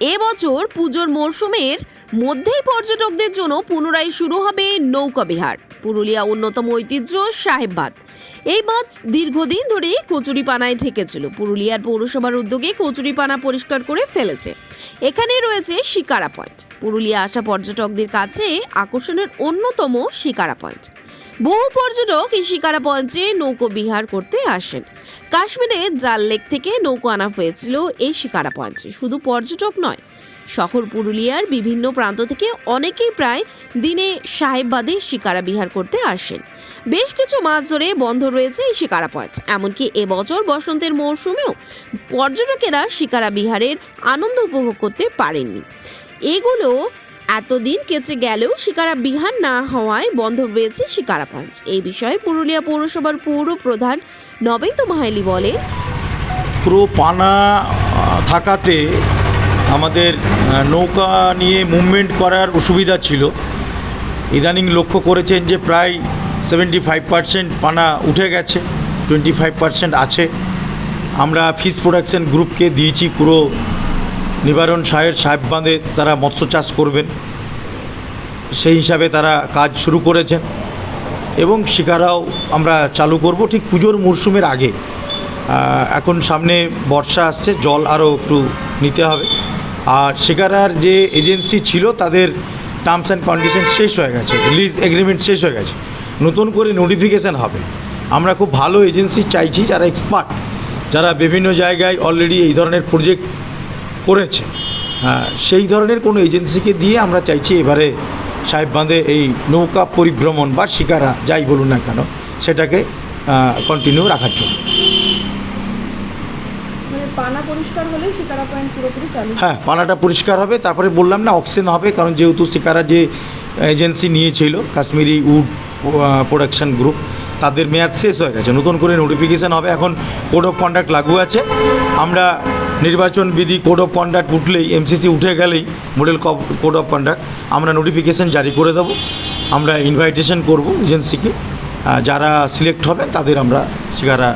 এবছর পুজোর মরশুমের মধ্যেই পর্যটকদের জন্য পুনরায় শুরু হবে নৌকা বিহার। পুরুলিয়া অন্যতম ঐতিহ্য সাহেববাদ এই বাঁধ দীর্ঘদিন ধরে কচুরিপানায় ঢেকেছিল। পুরুলিয়ার পৌরসভার উদ্যোগে কচুরিপানা পরিষ্কার করে ফেলেছে। এখানে রয়েছে শিকারা পয়েন্ট। পুরুলিয়া আসা পর্যটকদের কাছে আকর্ষণের অন্যতম শিকারা পয়েন্ট। বহু পর্যটক এই শিকারা পয়েন্টে নৌকো বিহার করতে আসেন। কাশ্মীরে জাল লেক থেকে নৌকো আনা হয়েছিল এই শিকারা পয়েন্টে। শুধু পর্যটক নয়, শহর পুরুলিয়ার বিভিন্ন প্রান্ত থেকে অনেকেই প্রায় দিনে সাহেববাদে শিকারা বিহার করতে আসেন। বেশ কিছু মাস ধরে বন্ধ রয়েছে এই শিকারা পয়েন্ট। এমনকি এবছর বসন্তের মরশুমেও পর্যটকেরা শিকারা বিহারের আনন্দ উপভোগ করতে পারেননি। এগুলো এতদিন কেচে গেলেও শিকারা বিহার না হওয়ায় বন্ধ রয়েছে শিকারা পয়েন্ট এই বিষয়ে পুরুলিয়া পৌরসভার পৌর প্রধান নবেন্দ্র মাহালি বলে পুরো পানা থাকাতে আমাদের নৌকা নিয়ে মুভমেন্ট করার অসুবিধা ছিল। ইদানিং লক্ষ্য করেছেন যে প্রায় সেভেন্টি ফাইভ পার্সেন্ট পানা উঠে গেছে, টোয়েন্টি ফাইভ পার্সেন্ট আছে। আমরা ফিস প্রোডাকশন গ্রুপকে দিয়েছি পুরো নিবারণ সাহের সাহেব বাঁধে তারা মৎস্য চাষ করবেন। সেই হিসাবে তারা কাজ শুরু করেছেন এবং শিকারাও আমরা চালু করব ঠিক পুজোর মরশুমের আগে। এখন সামনে বর্ষা আসছে, জল আরও একটু নিতে হবে। আর শিকারার যে এজেন্সি ছিল তাদের টার্মস অ্যান্ড কন্ডিশন শেষ হয়ে গেছে লিজ এগ্রিমেন্ট শেষ হয়ে গেছে। নতুন করে নোটিফিকেশান হবে। আমরা খুব ভালো এজেন্সি চাইছি, যারা এক্সপার্ট যারা বিভিন্ন জায়গায় অলরেডি এই ধরনের প্রজেক্ট করেছে। হ্যাঁ, সেই ধরনের কোনো এজেন্সিকে দিয়ে আমরা চাইছি এবারে সাহেব বাঁধে এই নৌকা পরিভ্রমণ বা শিকারা যাই বলুন না কেন সেটাকে কন্টিনিউ রাখার জন্য। মানে হ্যাঁ পানাটা পরিষ্কার হবে তারপরে বললাম না অক্সিজেন হবে কারণ যেহেতু শিকারা যে এজেন্সি নিয়েছিল কাশ্মীরি উড প্রোডাকশন গ্রুপ তাদের মেয়াদ শেষ হয়ে গেছে নতুন করে নোটিফিকেশান হবে এখন কোড অফ কন্ডাক্ট লাগু আছে। আমরা নির্বাচন বিধি কোড অফ কন্ডাক্ট উঠলেই এমসিসি উঠে গেলেই মডেল কোড অফ কন্ডাক্ট আমরা নোটিফিকেশান জারি করে দেব। আমরা ইনভাইটেশন করব এজেন্সিকে যারা সিলেক্ট হবে তাদের আমরা শিকারা